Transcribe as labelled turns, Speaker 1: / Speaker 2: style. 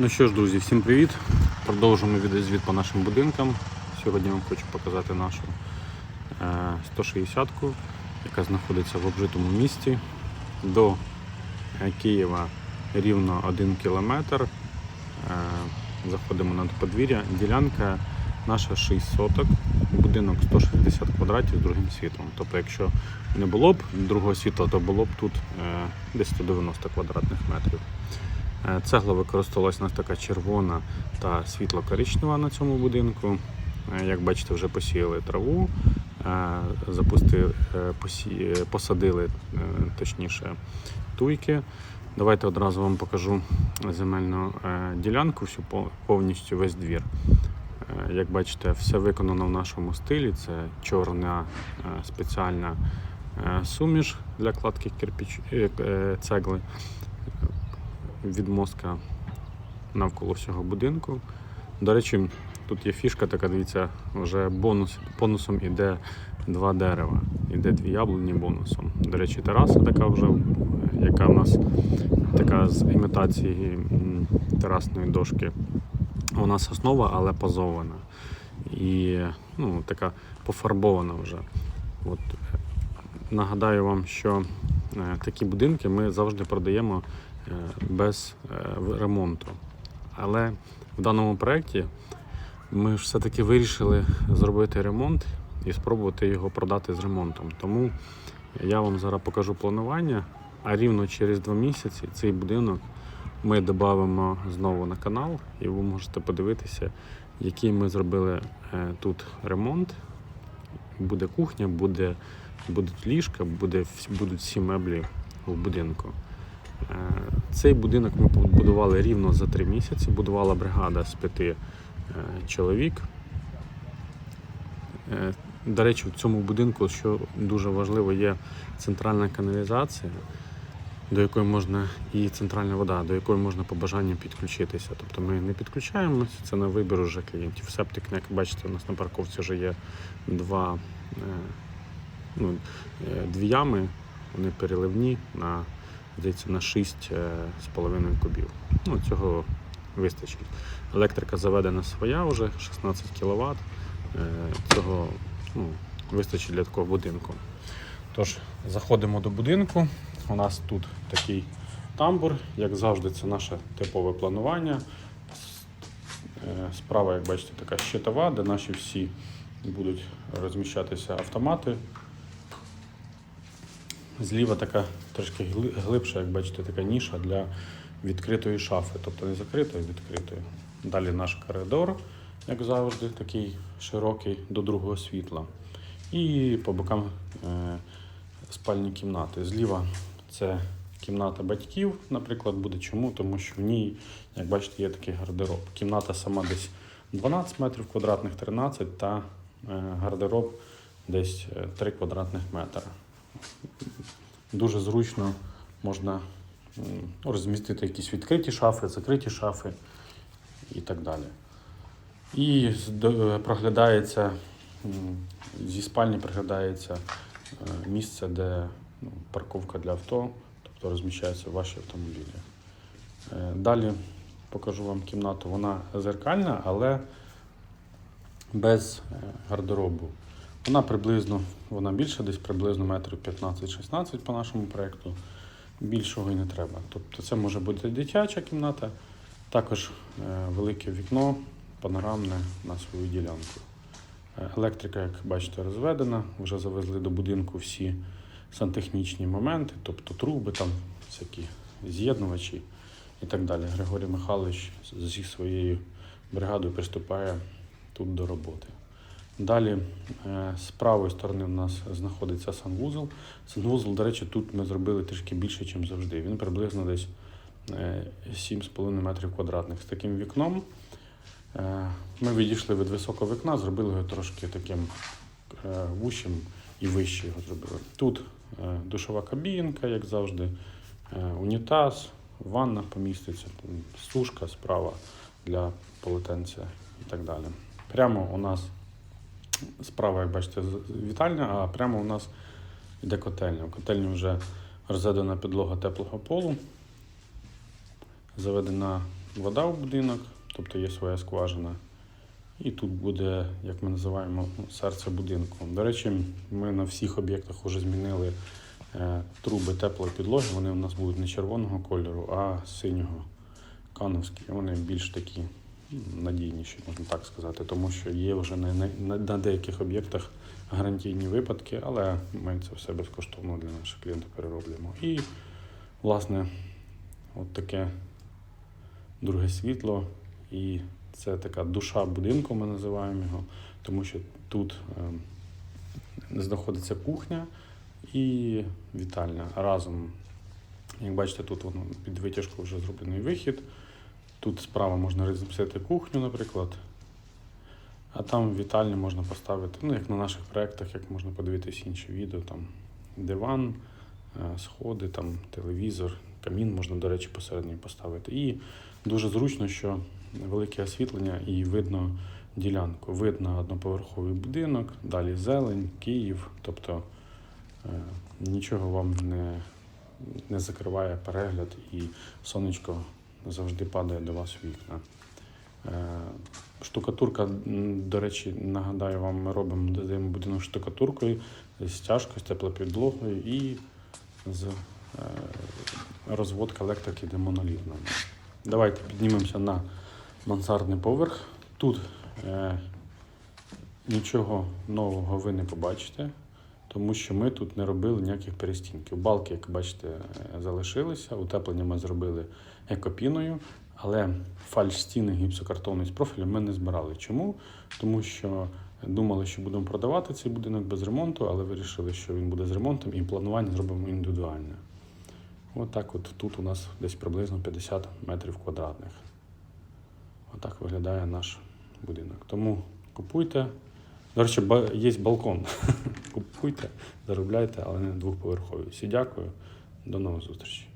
Speaker 1: Ну що ж, друзі, всім привіт! Продовжуємо відеозвіт по нашим будинкам. Сьогодні вам хочу показати нашу е, 160-ку, яка знаходиться в обжитому місті. До е, Києва рівно 1 кілометр. Е, Заходимо на подвір'я. Ділянка наша 6 соток, будинок 160 квадратів з другим світлом. Тобто, якщо не було б другого світла, то було б тут е, десь 190 квадратних метрів. Е, Цегла використовувалась у нас така червона та світло-коричнева на цьому будинку. Е, Як бачите, вже посіяли траву, е, запустили, посадили точніше туйки. Давайте одразу вам покажу земельну ділянку, всю повністю весь двір. Як бачите, все виконано в нашому стилі. Це чорна спеціальна суміш для кладки кирпіч, цегли відмостка навколо всього будинку. До речі, тут є фішка така, дивіться, вже бонус, бонусом іде два дерева. Іде дві яблуні бонусом. До речі, тераса така вже, яка в нас така з імітації терасної дошки. Вона соснова, але позована. І ну, така пофарбована вже. От, е, нагадаю вам, що е, такі будинки ми завжди продаємо без е, ремонту. Але в даному проєкті ми все-таки вирішили зробити ремонт і спробувати його продати з ремонтом. Тому я вам зараз покажу планування, а рівно через два місяці цей будинок ми додамо знову на канал, і ви можете подивитися, який ми зробили е, тут ремонт. Буде кухня, буде, будуть ліжка, буде, будуть всі меблі в будинку. Е, Цей будинок ми побудували рівно за три місяці. Будувала бригада з п'яти е, чоловік. Е, До речі, в цьому будинку, що дуже важливо, є центральна каналізація, до якої можна і центральна вода, до якої можна по бажанню підключитися. Тобто ми не підключаємося, це на вибір уже клієнтів. Септик, як бачите, у нас на парковці вже є два, ну, дві ями, вони переливні на, здається, на 6,5 кубів. Ну, цього вистачить. Електрика заведена своя вже 16 кВт. Цього ну, вистачить для такого будинку. Тож, заходимо до будинку. У нас тут такий тамбур, як завжди, це наше типове планування. Е, Справа, як бачите, така щитова, де наші всі будуть розміщатися автомати. Зліва така трошки глибша, як бачите, така ніша для відкритої шафи, тобто не закритої, а відкритої. Далі наш коридор, як завжди, такий широкий до другого світла. І по бокам е, спальні кімнати. Зліва це кімната батьків, наприклад, буде чому, тому що в ній, як бачите, є такий гардероб. Кімната сама десь 12 метрів квадратних, 13 та е, гардероб десь е, 3 квадратних метра. Дуже зручно можна розмістити якісь відкриті шафи, закриті шафи і так далі. І проглядається зі спальні проглядається е, місце, де ну, парковка для авто, тобто розміщаються ваші автомобілі. Е, Далі покажу вам кімнату. Вона зеркальна, але без е, гардеробу. Вона приблизно, вона більше, десь приблизно метрів 15-16 по нашому проєкту. Більшого і не треба. Тобто це може бути дитяча кімната, також е, велике вікно панорамне на свою ділянку. Е, Електрика, як бачите, розведена. Вже завезли до будинку всі сантехнічні моменти, тобто труби, там всякі з'єднувачі і так далі. Григорій Михайлович зі своєю бригадою приступає тут до роботи. Далі е, з правої сторони у нас знаходиться санвузол. Санвузол, до речі, тут ми зробили трішки більше, ніж завжди. Він приблизно десь е, 7,5 метрів квадратних з таким вікном. Е, Ми відійшли від високого вікна, зробили його трошки таким е, вущим і вище його зробили. Тут е, душова кабінка, як завжди, е, унітаз, ванна поміститься, сушка справа для полотенця і так далі. Прямо у нас справа, як бачите, вітальня, а прямо у нас йде котельня. У котельні вже розведена підлога теплого полу, заведена вода в будинок, тобто є своя скважина. І тут буде, як ми називаємо, серце будинку. До речі, ми на всіх об'єктах вже змінили е, труби теплої підлоги. Вони у нас будуть не червоного кольору, а синього кановські. Вони більш такі надійніші, можна так сказати, тому що є вже на, на, деяких об'єктах гарантійні випадки, але ми це все безкоштовно для наших клієнтів перероблюємо. І, власне, от таке друге світло. І це така душа будинку, ми називаємо його, тому що тут ем, знаходиться кухня і вітальня разом. Як бачите, тут воно під витяжку вже зроблений вихід. Тут справа можна розмістити кухню, наприклад. А там в можна поставити, ну як на наших проєктах, як можна подивитись інші відео, там диван, е, сходи, там телевізор, камін можна, до речі, посередині поставити. І дуже зручно, що велике освітлення і видно ділянку. Видно одноповерховий будинок, далі зелень, Київ. Тобто е, нічого вам не, не закриває перегляд і сонечко завжди падає до вас вікна. Е, Штукатурка, до речі, нагадаю вам, ми робимо додаємо будинок штукатуркою з стяжкою, з теплопідлогою і з е, розводка електрики йде монолітна. Давайте піднімемося на мансардний поверх. Тут е, нічого нового ви не побачите, тому що ми тут не робили ніяких перестінків. Балки, як бачите, е, залишилися. Утеплення ми зробили екопіною, але фальш-стіни гіпсокартонної з профілем ми не збирали. Чому? Тому що думали, що будемо продавати цей будинок без ремонту, але вирішили, що він буде з ремонтом і планування зробимо індивідуальне. Отак от тут у нас десь приблизно 50 метрів квадратних. Отак виглядає наш будинок. Тому купуйте. До речі, є балкон. Купуйте, заробляйте, але не двохповерхові. Всі дякую. До нових зустрічей.